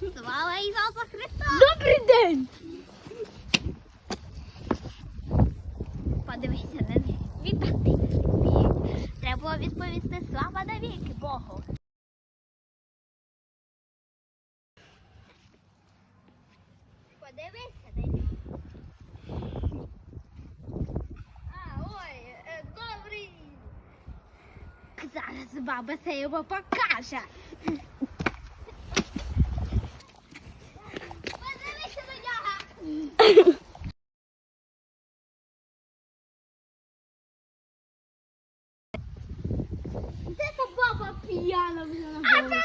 Слава Ісуса Христа! Добрий день! Подивися на них. Вітати. Треба відповісти слава навіки Богу. Подивися на нього. А, ой, е, добрий. Зараз баба це йому покаже. Подивися на нього. Де та баба п'яна вже на баба.